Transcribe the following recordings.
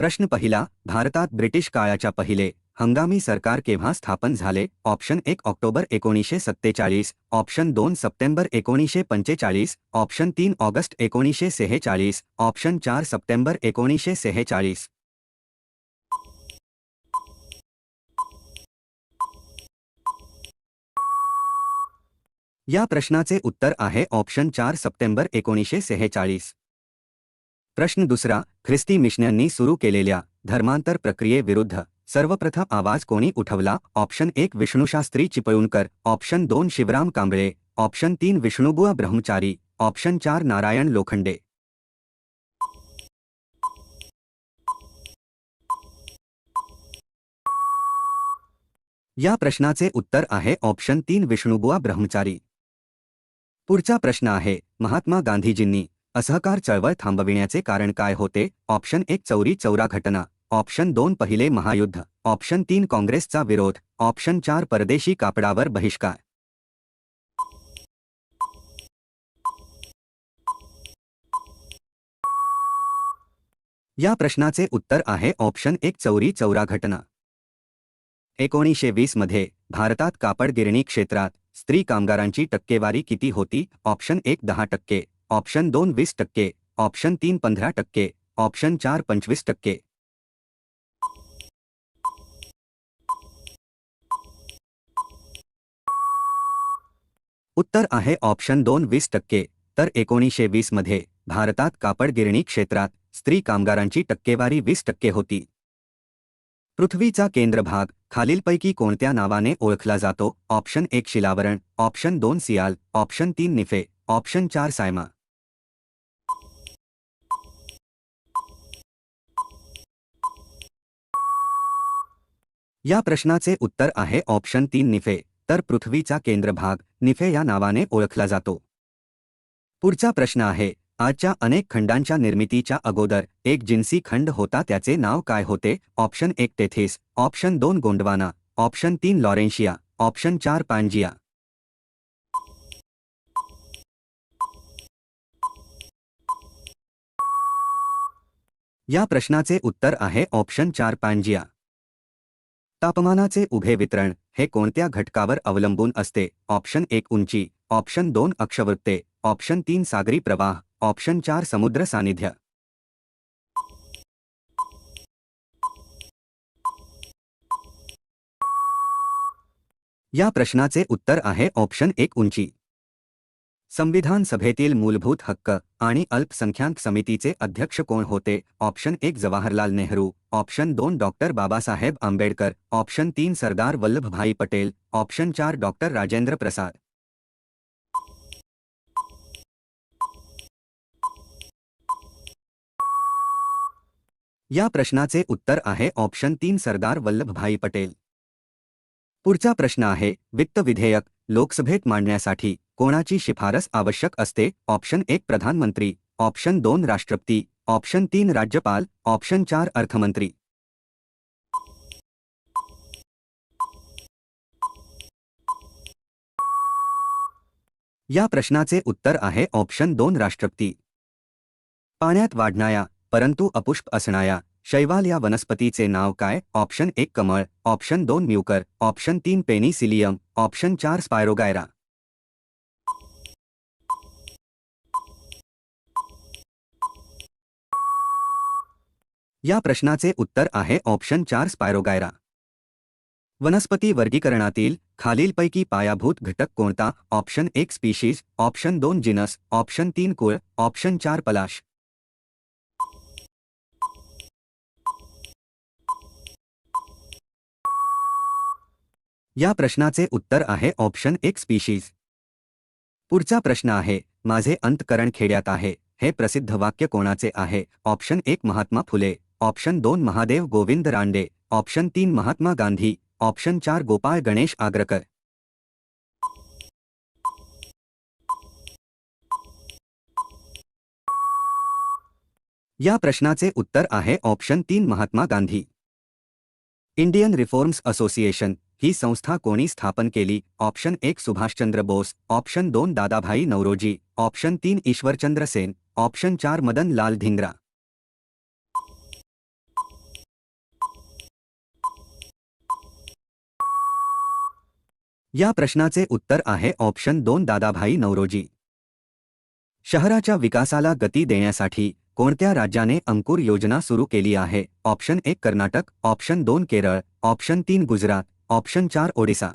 प्रश्न पहिला, भारतात ब्रिटिश काळाच्या पहिले हंगामी सरकार केव्हा स्थापन झाले? ऑप्शन एक ऑक्टोबर एकोणीसशे सत्तेचाळीस, ऑप्शन दोन सप्टेंबर एकोणीसशे पंचेचाळीस, ऑप्शन तीन ऑगस्ट एकोणीसशे सेहेचाळीस, ऑप्शन चार सप्टेंबर एकोणीसशे सेहेचाळीस. या प्रश्नाचे उत्तर आहे ऑप्शन चार सप्टेंबर एकोणीसशे सेहेचाळीस. प्रश्न दुसरा, ख्रिस्ती मिशनरी सुरू केलेल्या धर्मांतर प्रक्रियेविरुद्ध सर्वप्रथम आवाज़ कोणी उठवला? ऑप्शन एक, विष्णुशास्त्री चिपळूणकर. ऑप्शन दोन, शिवराम कांबळे. ऑप्शन तीन विष्णुबुआ ब्रह्मचारी. ऑप्शन चार, नारायण लोखंडे. या प्रश्नाचे उत्तर आहे, ऑप्शन तीन विष्णुबुआ ब्रह्मचारी. पुढचा प्रश्न आहे, महात्मा गांधीजींनी असहकार चळवळ थांबविण्याचे कारण काय होते? ऑप्शन एक, चौरी चौरा घटना. ऑप्शन दोन, पहिले महायुद्ध. ऑप्शन तीन, काँग्रेसचा विरोध. ऑप्शन चार, परदेशी कापडावर बहिष्कार. या प्रश्नाचे उत्तर आहे, ऑप्शन एक, चौरी चौरा घटना. एकोणीसशे मध्ये, भारतात कापड गिरणी क्षेत्रात, स्त्री कामगारांची टक्केवारी किती होती? ऑप्शन एक, दहा टक्के. ऑप्शन दोन वीस टक्के, ऑप्शन तीन पंधरा टक्के, ऑप्शन चार पंचवीस टक्के. उत्तर आहे ऑप्शन दोन वीस टक्के, तर एकोणीसशे वीसमध्ये भारतात कापड गिरणी क्षेत्रात स्त्री कामगारांची टक्केवारी वीस टक्के होती. पृथ्वीचा केंद्रभाग खालीलपैकी कोणत्या नावाने ओळखला जातो? ऑप्शन एक शिलावरण, ऑप्शन दोन सियाल, ऑप्शन तीन निफे, ऑप्शन चार सायमा. या प्रश्नाचे उत्तर आहे ऑप्शन तीन निफे, तर पृथ्वीचा केंद्रभाग, निफे या नावाने ओळखला जातो. पुढचा प्रश्न आहे, आजच्या अनेक खंडांच्या निर्मितीच्या अगोदर एक जिन्सी खंड होता त्याचे नाव काय होते? ऑप्शन एक टेथिस ऑप्शन दोन गोंडवाना, ऑप्शन तीन लॉरेन्शिया, ऑप्शन चार पांजिया. या प्रश्नाचे उत्तर आहे ऑप्शन चार पांजिया. तापमानाचे उभे वितरण हे कोणत्या घटकावर अवलंबून असते? ऑप्शन एक उंची ऑप्शन दोन अक्षवृत्ते ऑप्शन तीन सागरी प्रवाह ऑप्शन चार समुद्र सानिध्य या प्रश्नाचे उत्तर आहे ऑप्शन एक उंची. संविधान सभेतील मूलभूत हक्क आणि अल्पसंख्याक समितीचे अध्यक्ष कोण होते? ऑप्शन एक जवाहरलाल नेहरू, ऑप्शन दोन डॉक्टर बाबासाहेब आंबेडकर, ऑप्शन तीन सरदार वल्लभभाई पटेल, ऑप्शन चार डॉक्टर राजेंद्र प्रसाद. या प्रश्नाचे उत्तर आहे ऑप्शन तीन सरदार वल्लभभाई पटेल. पुढचा प्रश्न आहे, वित्त विधेयक लोकसभेत मांडण्यासाठी कोणाची शिफारस आवश्यक असते? ऑप्शन एक प्रधानमंत्री ऑप्शन दोन राष्ट्रपती ऑप्शन तीन राज्यपाल ऑप्शन चार अर्थमंत्री. या प्रश्नाचे उत्तर आहे ऑप्शन दोन राष्ट्रपती. पाण्यात वाढणाया परंतु अपुष्प असणाया शैवाल या वनस्पतीचे नाव काय? ऑप्शन एक कमळ ऑप्शन दोन म्युकर ऑप्शन तीन पेनिसिलियम ऑप्शन चार स्पायरोगायरा. या प्रश्नाचे उत्तर आहे ऑप्शन चार स्पायरोगायरा. वनस्पती वर्गीकरणातील खालीलपैकी पायाभूत घटक कोणता? ऑप्शन एक स्पीशीज, ऑप्शन दोन जिनस, ऑप्शन तीन कुळ, ऑप्शन चार पलाश. या प्रश्नाचे उत्तर आहे ऑप्शन एक स्पीशीज. पुढचा प्रश्न आहे, माझे अंतकरण खेड्यात आहे, हे प्रसिद्ध वाक्य कोणाचे आहे? ऑप्शन एक महात्मा फुले. ऑप्शन दोन महादेव गोविंद रांडे, ऑप्शन तीन महात्मा गांधी, ऑप्शन चार गोपाल गणेश आग्रकर. या प्रश्नाचे उत्तर आहे ऑप्शन तीन Mahatma Gandhi. Indian reforms association, ही संस्था कोणी स्थापन केली? ऑप्शन एक सुभाषचंद्र बोस, ऑप्शन दोन दादाभाई नवरोजी ऑप्शन तीन ईश्वरचंद्र सेन, ऑप्शन चार मदन लाल धिंगरा. या प्रश्नाचे उत्तर आहे ऑप्शन दोन दादाभाई नवरोजी. शहराच्या विकासाला गती देण्यासाठी कोणत्या राज्याने अंकुर योजना सुरू केली आहे? ऑप्शन एक कर्नाटक, ऑप्शन दोन केरळ, ऑप्शन तीन गुजरात, ऑप्शन चार ओडिसा.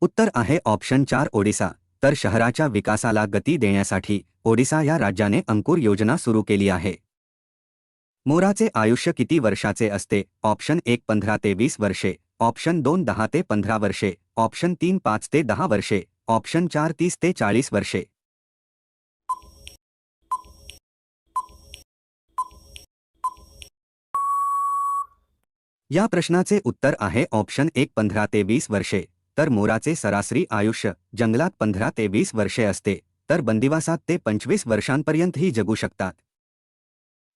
उत्तर आहे ऑप्शन चार ओडिसा. तर शहराच्या विकासाला गती देण्यासाठी ओडिसा या राज्याने अंकुर योजना सुरू केली आहे. मोराचे आयुष्य किती वर्षाचे असते? ऑप्शन एक पंधरा ते वीस वर्षे. ऑप्शन दोन दहा ते पंधरा वर्षे. ऑप्शन तीन पाच ते दहा वर्षे. ऑप्शन चार तीस ते चाळीस वर्षे. या प्रश्नाचे उत्तर आहे ऑप्शन एक पंधरा ते वीस वर्षे. तर मोराचे सरासरी आयुष्य जंगलात पंधरा ते वीस वर्षे असते. तर बंदिवासात ते पंचवीस वर्षांपर्यंतही जगू शकतात.